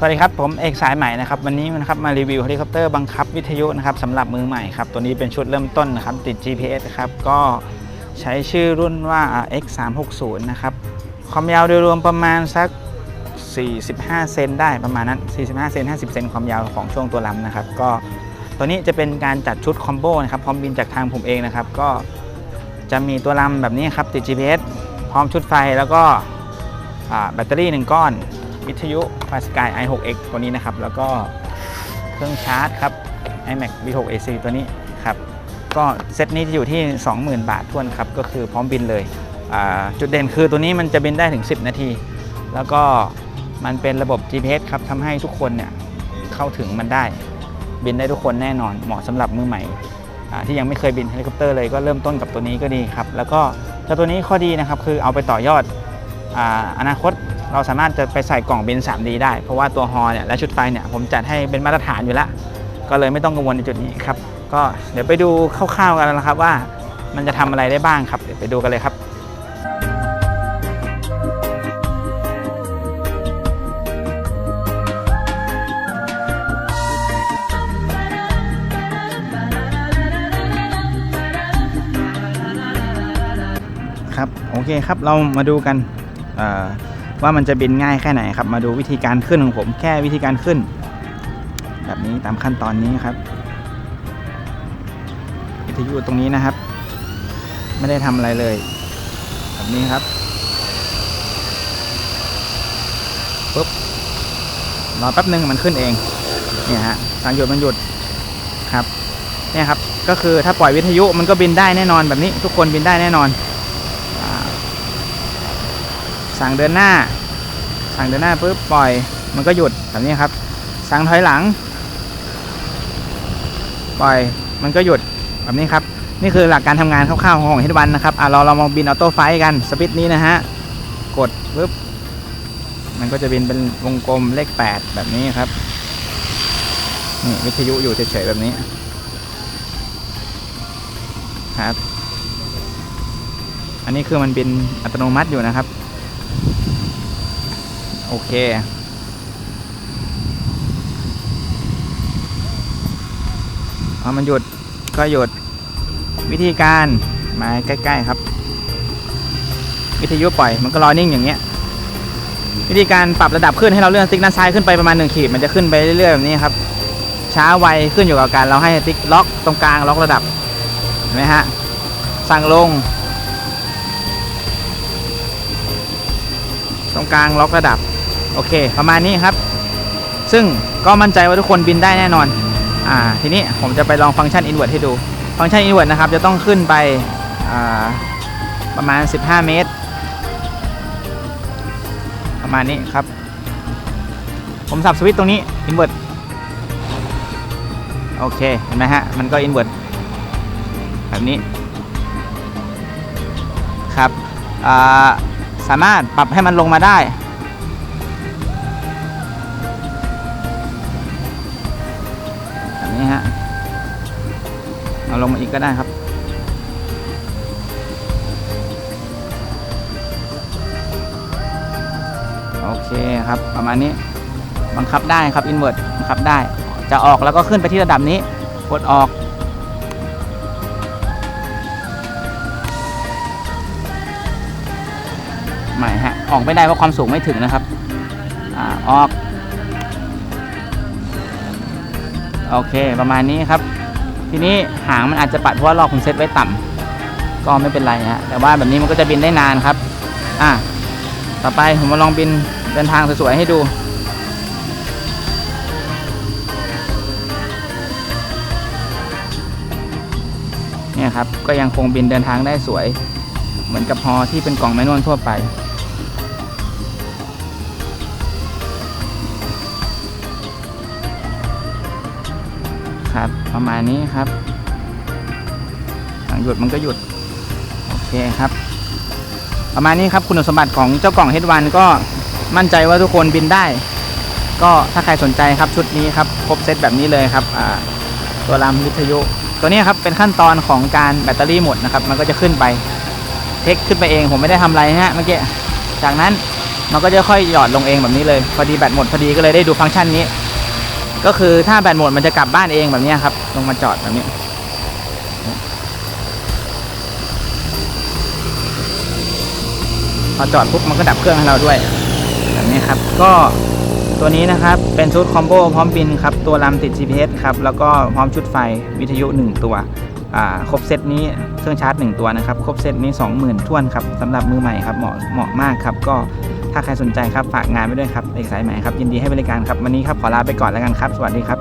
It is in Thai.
สวัสดีครับ ผมเอกสายใหม่นะครับ วันนี้นะครับมารีวิวเฮลิคอปเตอร์บังคับวิทยุนะครับสำหรับมือใหม่ครับ ตัวนี้เป็นชุดเริ่มต้นนะครับ ติด GPS ครับ ก็ใช้ชื่อรุ่นว่า X360 นะครับ ความยาวโดยรวมประมาณสัก 45 เซนได้ประมาณนั้น 45 เซน 50 เซนความยาวของช่วงตัวลำนะครับ ก็ตัวนี้จะเป็นการจัดชุดคอมโบนะครับ พร้อมบินจากทางผมเองนะครับ ก็จะมีตัวลำแบบนี้ครับติด GPS พร้อมชุดไฟแล้วก็แบตเตอรี่หนึ่งก้อน วิทยุ f a s k y i6x ตัวนี้นะครับ แล้วก็เครื่องชาร์จครับ iMac V6AC ตัวนี้ครับ ก็เซตนี้จะอยู่ที่ 20,000 บาททวนครับ ก็คือพร้อมบินเลย จุดเด่นคือตัวนี้มันจะบินได้ถึง 10 นาที แล้วก็มันเป็นระบบ GPS ครับทำให้ทุกคนเนี่ยเข้าถึงมันได้ บินได้ทุกคนแน่นอน เหมาะสำหรับมือใหม่ที่ยังไม่เคยบินเฮลิคอปเตอร์เลยก็เริ่มต้นกับตัวนี้ก็ดีครับ แล้วก็เจ้าตัวนี้ข้อดีนะครับคือเอาไปต่อยอด อนาคตเราสามารถจะไปใส่กล่องบิน 3D ได้ เพราะว่าตัวฮอเนี่ยและชุดไฟเนี่ยผมจัดให้เป็นมาตรฐานอยู่แล้วก็เลยไม่ต้องกังวลในจุดนี้ครับ ก็เดี๋ยวไปดูคร่าวๆกันนะครับว่ามันจะทำอะไรได้บ้างครับ เดี๋ยวไปดูกันเลยครับครับโอเคครับเรามาดูกัน ว่ามันจะบินง่ายแค่ไหนครับ มาดูวิธีการขึ้นของผมแค่วิธีการขึ้น แบบนี้ตามขั้นตอนนี้ครับวิทยุตรงนี้นะครับ ไม่ได้ทำอะไรเลย แบบนี้ครับปุ๊บรอแป๊บหนึ่งมันขึ้นเองเนี่ยฮะสั่งหยุดมันหยุดครับเนี่ยครับก็คือถ้าปล่อยวิทยุมันก็บินได้แน่นอนแบบนี้ ทุกคนบินได้แน่นอน สั่งเดินหน้า สั่งเดินหน้าปุ๊บปล่อยมันก็หยุดแบบนี้ครับ สั่งถอยหลัง ปล่อยมันก็หยุดแบบนี้ครับ นี่คือหลักการทำงานคร่าวๆของเฮดวันนะครับอะเราเรามาบินออโต้ไฟกันสปิดนี้นะฮะกดปุ๊บมันก็จะบินเป็นวงกลมเลข 8 แบบนี้ครับนี่วิทยุอยู่เฉยๆแบบนี้ครับ อันนี้คือมันบินอัตโนมัติอยู่นะครับ โอเคพอมันหยุดก็หยุด วิธีการมาใกล้ ๆ ครับ วิทยุปล่อยมันก็รอนิ่งอย่างเงี้ย วิธีการปรับระดับขึ้นให้เราเลื่อนติ๊กด้านซ้ายขึ้นไปประมาณ1ขีดมันจะขึ้นไปเรื่อยๆแบบนี้ครับ ช้าไวขึ้นอยู่กับการเราให้ติ๊กล็อกตรงกลางล็อกระดับเห็นไหมฮะสั่งลง ตรงกลางล็อกระดับ โอเค ประมาณนี้ครับ ซึ่งก็มั่นใจว่าทุกคนบินได้แน่นอน อ่า ทีนี้ผมจะไปลองฟังก์ชัน invert ให้ดู ฟังก์ชัน invert นะครับ จะต้องขึ้นไป อ่า ประมาณ 15 เมตร ประมาณนี้ครับ ผมสับสวิตช์ตรงนี้ invert โอเค เห็นไหมฮะ มันก็ invert แบบนี้ ครับ อ่า สามารถปรับให้มันลงมาได้ ลงมาอีกก็ได้ครับโอเคครับประมาณนี้บังคับได้ครับอินเวอร์บังคับได้ จะออกแล้วก็ขึ้นไปที่ระดับนี้กดออกไม่ฮะออกไม่ได้เพราะความสูงไม่ถึงนะครับอ่าออก โอเคประมาณนี้ครับ ทีนี้หางมันอาจจะปัดเพราะว่ารอบผมเซตไว้ต่ำก็ไม่เป็นไรฮะแต่ว่าแบบนี้มันก็จะบินได้นานครับ อะต่อไปผมมาลองบินเดินทางสวยๆให้ดูเนี่ยครับก็ยังคงบินเดินทางได้สวย เหมือนกับฮอที่เป็นกล่องแมนนวลทั่วไป ประมาณนี้ครับหยุดมันก็หยุด โอเคครับ ประมาณนี้ครับคุณสมบัติของเจ้ากล่องเฮดวันก็มั่นใจว่าทุกคนบินได้ ก็ถ้าใครสนใจครับชุดนี้ครับครบเซตแบบนี้เลยครับตัวลำวิทยุ ตัวนี้ครับเป็นขั้นตอนของการแบตเตอรี่หมดนะครับ มันก็จะขึ้นไปเทคขึ้นไปเองผมไม่ได้ทำอะไรนะฮะเมื่อกี้จากนั้นมันก็จะค่อยหยอดลงเองแบบนี้เลย พอดีแบตหมดพอดีก็เลยได้ดูฟังก์ชันนี้ ก็คือถ้าแบตหมดมันจะกลับบ้านเองแบบนี้ครับ ลงมาจอดแบบนี้ พอจอดปุ๊บมันก็ดับเครื่องให้เราด้วย แบบนี้ครับ ก็ตัวนี้นะครับ เป็นชุดคอมโบพร้อมบินครับ ตัวลำติด GPS ครับ แล้วก็พร้อมชุดไฟวิทยุ 1 ตัว ครบเซตนี้เครื่องชาร์จ 1 ตัวนะครับ ครบเซตนี้ 20,000ท้วนครับสำหรับมือใหม่ครับ เหมาะเหมาะมากครับ ก็ ถ้าใครสนใจครับฝากงานไว้ด้วยครับเอกสายใหม่ครับยินดีให้บริการครับวันนี้ครับขอลาไปก่อนแล้วกันครับ สวัสดีครับ